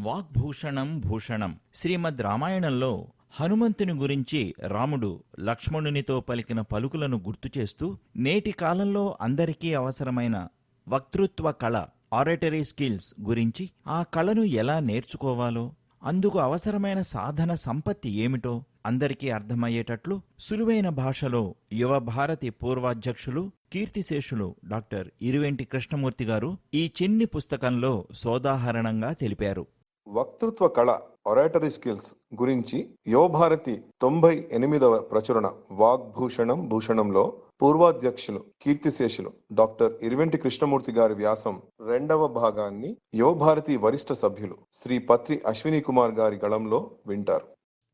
వాగ్భూషణం భూషణం. శ్రీమద్ రామాయణంలో హనుమంతుని గురించి రాముడు లక్ష్మణునితో పలికిన పలుకులను గుర్తు చేస్తూ నేటి కాలంలో అందరికీ అవసరమైన వక్తృత్వ కళ ఆరేటరీ స్కిల్స్ గురించి ఆ కళను ఎలా నేర్చుకోవాలో అందుకు అవసరమైన సాధన సంపత్తి ఏమిటో అందరికీ అర్థమయ్యేటట్లు సులువైన భాషలో యువ భారతి పూర్వాధ్యక్షులు కీర్తిశేషులు డాక్టర్ ఇరువెంటి కృష్ణమూర్తి గారు ఈ చిన్ని పుస్తకంలో సోదాహరణంగా తెలిపారు. వక్తృత్వ కళ ఒరాటరీ స్కిల్స్ గురించి యువభారతి తొంభై ఎనిమిదవ ప్రచురణ వాగ్భూషణం భూషణంలో పూర్వాధ్యక్షులు కీర్తిశేషులు డాక్టర్ ఇరువెంటి కృష్ణమూర్తి గారి వ్యాసం రెండవ భాగాన్ని యువభారతి వరిష్ఠ సభ్యులు శ్రీ పత్రి అశ్విని కుమార్ గారి గళంలో వింటారు.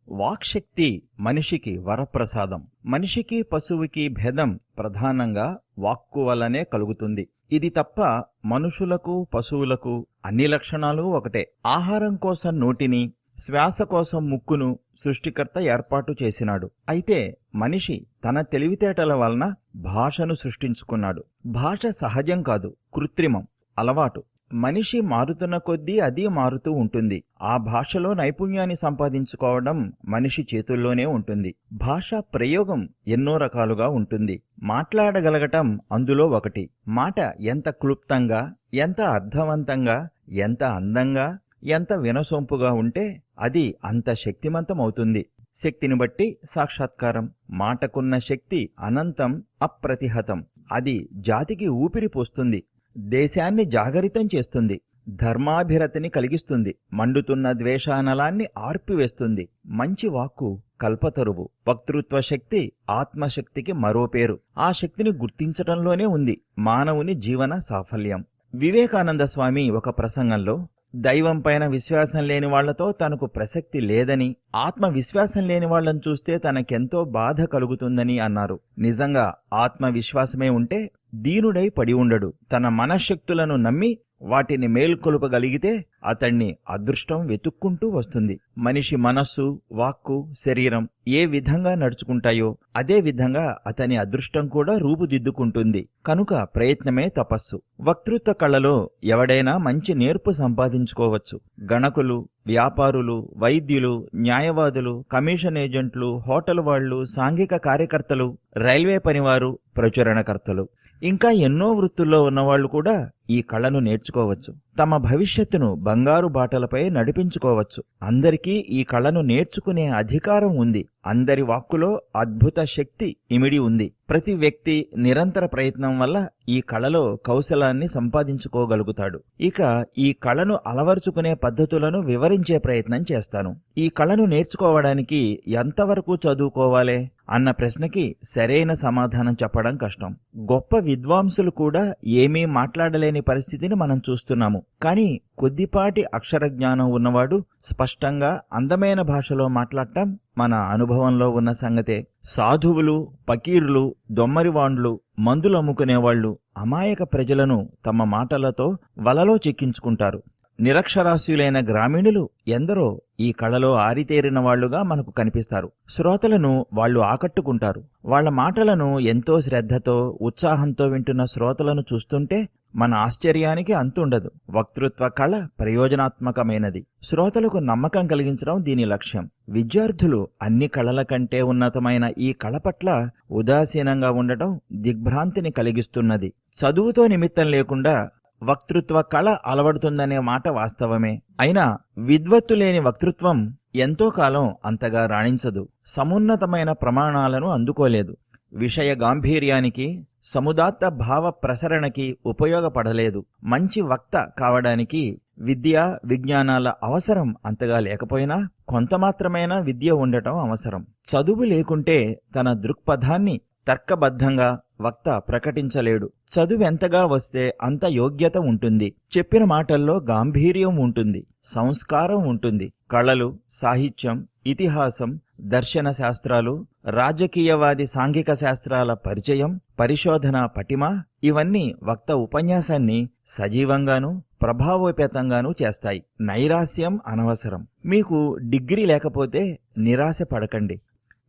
వాక్శక్తి మనిషికి వరప్రసాదం. మనిషికి పశువుకి భేదం ప్రధానంగా వాక్కు వల్లనే కలుగుతుంది. ఇది తప్ప మనుషులకు పశువులకు అన్ని లక్షణాలు ఒకటే. ఆహారం కోసం నోటిని శ్వాస కోసం ముక్కును సృష్టికర్త ఏర్పాటు చేసినాడు. అయితే మనిషి తన తెలివితేటల వలన భాషను సృష్టించుకున్నాడు. భాష సహజం కాదు కృత్రిమం అలవాటు. మనిషి మారుతున్న కొద్దీ అది మారుతూ ఉంటుంది. ఆ భాషలో నైపుణ్యాన్ని సంపాదించుకోవడం మనిషి చేతుల్లోనే ఉంటుంది. భాష ప్రయోగం ఎన్నో రకాలుగా ఉంటుంది. మాట్లాడగలగటం అందులో ఒకటి. మాట ఎంత క్లుప్తంగా ఎంత అర్థవంతంగా ఎంత అందంగా ఎంత వినసొంపుగా ఉంటే అది అంత శక్తిమంతమవుతుంది. శక్తిని బట్టి సాక్షాత్కారం. మాటకున్న శక్తి అనంతం అప్రతిహతం. అది జాతికి ఊపిరి పోస్తుంది. దేశాన్ని జాగరితం చేస్తుంది. ధర్మాభిరతిని కలిగిస్తుంది. మండుతున్న ద్వేషానలాన్ని ఆర్పివేస్తుంది. మంచి వాక్కు కల్పతరువు. వక్తృత్వ శక్తి ఆత్మశక్తికి మరో పేరు. ఆ శక్తిని గుర్తించటంలోనే ఉంది. మానవుని జీవన సాఫల్యం. వివేకానంద స్వామి ఒక ప్రసంగంలో దైవం పైన విశ్వాసం లేని వాళ్ళతో తనకు ప్రసక్తి లేదని ఆత్మవిశ్వాసం లేని వాళ్ళని చూస్తే తనకెంతో బాధ కలుగుతుందని అన్నారు. నిజంగా ఆత్మవిశ్వాసమే ఉంటే దీనుడై పడి ఉండడు. తన మనశ్శక్తులను నమ్మి వాటిని మేల్కొలుపగలిగితే అతణ్ణి అదృష్టం వెతుక్కుంటూ వస్తుంది. మనిషి మనస్సు వాక్కు శరీరం ఏ విధంగా నడుచుకుంటాయో అదే విధంగా అతని అదృష్టం కూడా రూపుదిద్దుకుంటుంది. కనుక ప్రయత్నమే తపస్సు. వక్తృత్వ కళలో ఎవడైనా మంచి నేర్పు సంపాదించుకోవచ్చు. గణకులు వ్యాపారులు వైద్యులు న్యాయవాదులు కమిషన్ ఏజెంట్లు హోటల్ వాళ్ళు సాంఘిక కార్యకర్తలు రైల్వే పనివారు ప్రచురణకర్తలు. ఇంకా ఎన్నో వృత్తుల్లో ఉన్నవాళ్ళు కూడా ఈ కళను నేర్చుకోవచ్చు. తమ భవిష్యత్తును బంగారు బాటలపై నడిపించుకోవచ్చు. అందరికీ ఈ కళను నేర్చుకునే అధికారం ఉంది. అందరి వాక్కులో అద్భుత శక్తి ఇమిడి ఉంది. ప్రతి వ్యక్తి నిరంతర ప్రయత్నం వల్ల ఈ కళలో కౌశలాన్ని సంపాదించుకోగలుగుతాడు. ఇక ఈ కళను అలవర్చుకునే పద్ధతులను వివరించే ప్రయత్నం చేస్తాను. ఈ కళను నేర్చుకోవడానికి ఎంతవరకు చదువుకోవాలే? అన్న ప్రశ్నకి సరైన సమాధానం చెప్పడం కష్టం. గొప్ప విద్వాంసులు కూడా ఏమీ మాట్లాడలేని పరిస్థితిని మనం చూస్తున్నాము. కానీ కొద్దిపాటి అక్షర జ్ఞానం ఉన్నవాడు స్పష్టంగా అందమైన భాషలో మాట్లాడటం మన అనుభవంలో ఉన్న సంగతే. సాధువులు పకీరులు దొమ్మరివాండ్లు మందులు అమ్ముకునేవాళ్ళు అమాయక ప్రజలను తమ మాటలతో వలలో చిక్కించుకుంటారు. నిరక్షరాస్యులైన గ్రామీణులు ఎందరో ఈ కళలో ఆరితేరిన వాళ్ళుగా మనకు కనిపిస్తారు. శ్రోతలను వాళ్ళు ఆకట్టుకుంటారు. వాళ్ళ మాటలను ఎంతో శ్రద్ధతో ఉత్సాహంతో వింటున్న శ్రోతలను చూస్తుంటే మన ఆశ్చర్యానికి అంతుండదు వక్తృత్వ కళ ప్రయోజనాత్మకమైనది. శ్రోతలకు నమ్మకం కలిగించడం దీని లక్ష్యం. విద్యార్థులు అన్ని కళల కంటే ఉన్నతమైన ఈ కళ పట్ల ఉదాసీనంగా ఉండటం దిగ్భ్రాంతిని కలిగిస్తున్నది. చదువుతో నిమిత్తం లేకుండా వక్తృత్వ కళ అలవడుతుందనే మాట వాస్తవమే. అయినా విద్వత్తు లేని వక్తృత్వం ఎంతో కాలం అంతగా రాణించదు. సమున్నతమైన ప్రమాణాలను అందుకోలేదు. విషయ గాంభీర్యానికి సముదాత్త భావ ప్రసరణకి ఉపయోగపడలేదు. మంచి వక్త కావడానికి విద్య విజ్ఞానాల అవసరం అంతగా లేకపోయినా కొంతమాత్రమైనా విద్య ఉండటం అవసరం. చదువు లేకుంటే తన దృక్పథాన్ని తర్కబద్ధంగా వక్త ప్రకటించలేడు. చదువెంతగా వస్తే అంత యోగ్యత ఉంటుంది. చెప్పిన మాటల్లో గాంభీర్యం ఉంటుంది. సంస్కారం ఉంటుంది. కళలు సాహిత్యం ఇతిహాసం దర్శన శాస్త్రాలు రాజకీయవాది సాంఘిక శాస్త్రాల పరిచయం పరిశోధన పటిమ ఇవన్నీ వక్త ఉపన్యాసాన్ని సజీవంగానూ ప్రభావోపేతంగానూ చేస్తాయి. నైరాస్యం అనవసరం. మీకు డిగ్రీ లేకపోతే నిరాశ పడకండి.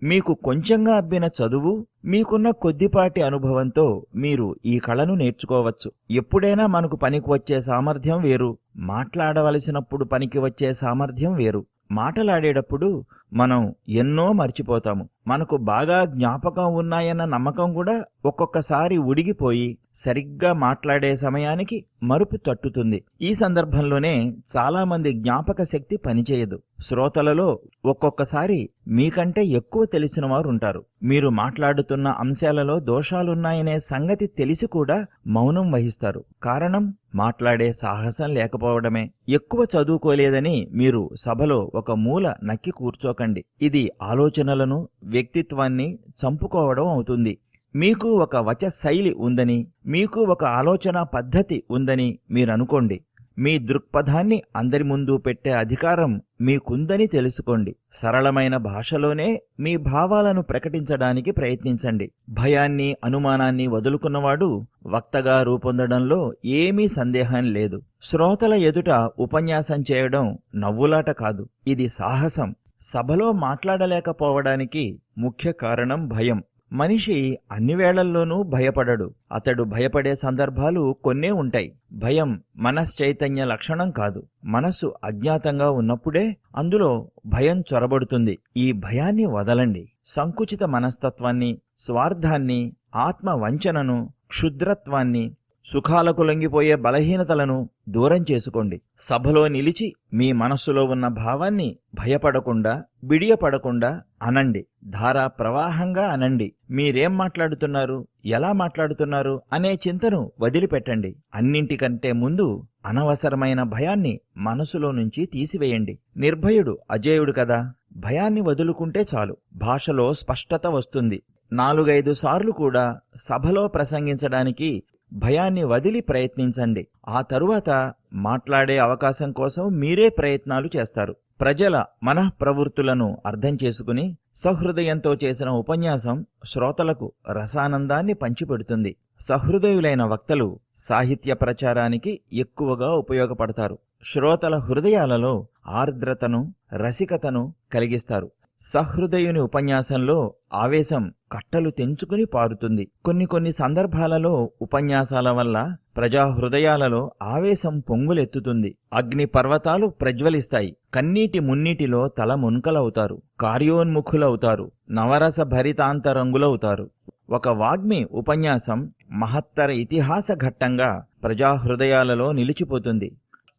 మీకు కొంచెంగా అబ్బిన చదువు మీకున్న కొద్దిపాటి అనుభవంతో మీరు ఈ కళను నేర్చుకోవచ్చు. ఎప్పుడైనా మనకు పనికి వచ్చే సామర్థ్యం వేరు. మాట్లాడవలసినప్పుడు పనికి వచ్చే సామర్థ్యం వేరు. మాటలాడేటప్పుడు మనం ఎన్నో మర్చిపోతాము. మనకు బాగా జ్ఞాపకం ఉన్నాయన్న నమ్మకం కూడా ఒక్కొక్కసారి ఉడిగిపోయి సరిగ్గా మాట్లాడే సమయానికి మరుపు తట్టుతుంది. ఈ సందర్భంలోనే చాలామంది జ్ఞాపక శక్తి పనిచేయదు. శ్రోతలలో ఒక్కొక్కసారి మీకంటే ఎక్కువ తెలిసిన వారు ఉంటారు. మీరు మాట్లాడుతున్న అంశాలలో దోషాలున్నాయనే సంగతి తెలిసి కూడా మౌనం వహిస్తారు. కారణం మాట్లాడే సాహసం లేకపోవడమే. ఎక్కువ చదువుకోలేదని మీరు సభలో ఒక మూల నక్కి కూర్చోకండి. ఇది ఆలోచనలను వ్యక్తిత్వాన్ని చంపుకోవడం అవుతుంది. మీకు ఒక వచ శైలి ఉందని మీకు ఒక ఆలోచన పద్ధతి ఉందని మీరనుకోండి మీ దృక్పథాన్ని అందరి ముందు పెట్టే అధికారం మీకుందని తెలుసుకోండి. సరళమైన భాషలోనే మీ భావాలను ప్రకటించడానికి ప్రయత్నించండి. భయాన్ని అనుమానాన్ని వదులుకున్నవాడు వక్తగా రూపొందడంలో ఏమీ సందేహం లేదు. శ్రోతల ఎదుట ఉపన్యాసం చేయడం నవ్వులాట కాదు. ఇది సాహసం. సభలో మాట్లాడలేకపోవడానికి ముఖ్య కారణం భయం. మనిషి అన్ని వేళల్లోనూ భయపడడు. అతడు భయపడే సందర్భాలు కొన్నే ఉంటాయి. భయం మనశ్చైతన్య లక్షణం కాదు. మనస్సు అజ్ఞాతంగా ఉన్నప్పుడే అందులో భయం చొరబడుతుంది. ఈ భయాన్ని వదలండి. సంకుచిత మనస్తత్వాన్ని స్వార్థాన్ని ఆత్మ వంచనను క్షుద్రత్వాన్ని సుఖాలకు లొంగిపోయే బలహీనతలను దూరం చేసుకోండి. సభలో నిలిచి మీ మనస్సులో ఉన్న భావాన్ని భయపడకుండా బిడియపడకుండా అనండి. ధారా ప్రవాహంగా అనండి. మీరేం మాట్లాడుతున్నారు? ఎలా మాట్లాడుతున్నారు? అనే చింతను వదిలిపెట్టండి. అన్నింటికంటే ముందు అనవసరమైన భయాన్ని మనసులో నుంచి తీసివేయండి. నిర్భయుడు అజేయుడు కదా? భయాన్ని వదులుకుంటే చాలు. భాషలో స్పష్టత వస్తుంది. నాలుగైదు సార్లు కూడా సభలో ప్రసంగించడానికి భయాన్ని వదిలి ప్రయత్నించండి. ఆ తరువాత మాట్లాడే అవకాశం కోసం మీరే ప్రయత్నాలు చేస్తారు. ప్రజల మనఃప్రవృత్తులను అర్థం చేసుకుని సహృదయంతో చేసిన ఉపన్యాసం శ్రోతలకు రసానందాన్ని పంచిపెడుతుంది. సహృదయులైన వక్తలు సాహిత్య ప్రచారానికి ఎక్కువగా ఉపయోగపడతారు. శ్రోతల హృదయాలలో ఆర్ద్రతను రసికతను కలిగిస్తారు. సహృదయుని ఉపన్యాసంలో ఆవేశం కట్టలు తెంచుకుని పారుతుంది. కొన్ని కొన్ని సందర్భాలలో ఉపన్యాసాల వల్ల ప్రజా హృదయాలలో ఆవేశం పొంగులెత్తుతుంది. అగ్ని పర్వతాలు ప్రజ్వలిస్తాయి. కన్నీటి మున్నీటిలో తల మున్కలవుతారు. కార్యోన్ముఖులవుతారు. నవరస భరితాంతరంగులవుతారు ఒక వాగ్మి ఉపన్యాసం మహత్తర ఇతిహాస ఘట్టంగా ప్రజాహృదయాలలో నిలిచిపోతుంది.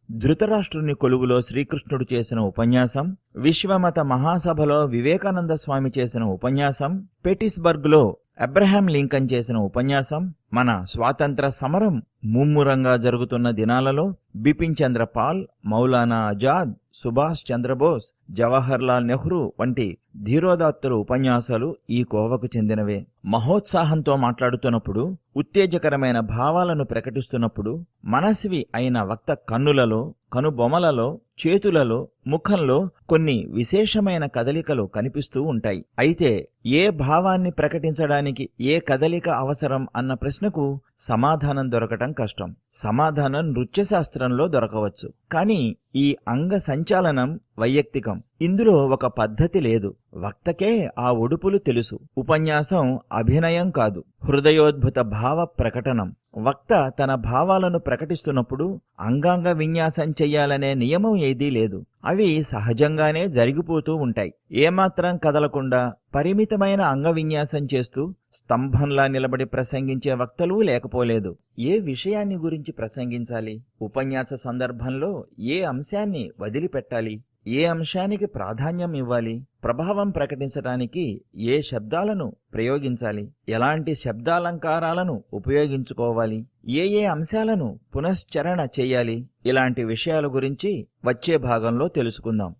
ధృతరాష్ట్రుని కొలువులో శ్రీకృష్ణుడు చేసిన ఉపన్యాసం విశ్వమత మహాసభలో వివేకానంద స్వామి చేసిన ఉపన్యాసం పెటిస్బర్గ్లో అబ్రహాం లింకన్ చేసిన ఉపన్యాసం మన స్వాతంత్ర సమరం ముమ్మురంగా జరుగుతున్న దినాలలో బిపిన్ చంద్ర పాల్ మౌలానా ఆజాద్ సుభాష్ చంద్రబోస్ జవహర్లాల్ నెహ్రూ వంటి ధీరోదాత్తుల ఉపన్యాసాలు ఈ కోవకు చెందినవే. మహోత్సాహంతో మాట్లాడుతున్నప్పుడు ఉత్తేజకరమైన భావాలను ప్రకటిస్తున్నప్పుడు మనస్వి అయిన వక్త కన్నులలో కనుబొమలలో చేతులలో ముఖంలో కొన్ని విశేషమైన కదలికలు కనిపిస్తూ ఉంటాయి. అయితే ఏ భావాన్ని ప్రకటించడానికి ఏ కదలిక అవసరం అన్న ప్రశ్నకు సమాధానం దొరకటం కష్టం. సమాధానం నృత్యశాస్త్రంలో దొరకవచ్చు. కానీ ఈ అంగ సంచాలనం వైయక్తికం. ఇందులో ఒక పద్ధతి లేదు. వక్తకే ఆ ఒడుపులు తెలుసు. ఉపన్యాసం అభినయం కాదు. హృదయోద్భుత భావ ప్రకటనం. వక్త తన భావాలను ప్రకటిస్తున్నప్పుడు అంగాంగ విన్యాసం చెయ్యాలనే నియమం ఏదీ లేదు. అవి సహజంగానే జరిగిపోతూ ఉంటాయి. ఏమాత్రం కదలకుండా పరిమితమైన అంగ విన్యాసం చేస్తూ స్తంభంలా నిలబడి ప్రసంగించే వక్తలు లేకపోలేదు. ఏ విషయాన్ని గురించి ప్రసంగించాలి? ఉపన్యాస సందర్భంలో ఏ అంశాన్ని వదిలిపెట్టాలి? ఏ అంశానికి ప్రాధాన్యం ఇవ్వాలి? ప్రభావం ప్రకటించడానికి ఏ శబ్దాలను ప్రయోగించాలి? ఎలాంటి శబ్దాలంకారాలను ఉపయోగించుకోవాలి? ఏ ఏ అంశాలను పునశ్చరణ చేయాలి? ఇలాంటి విషయాల గురించి వచ్చే భాగంలో తెలుసుకుందాం.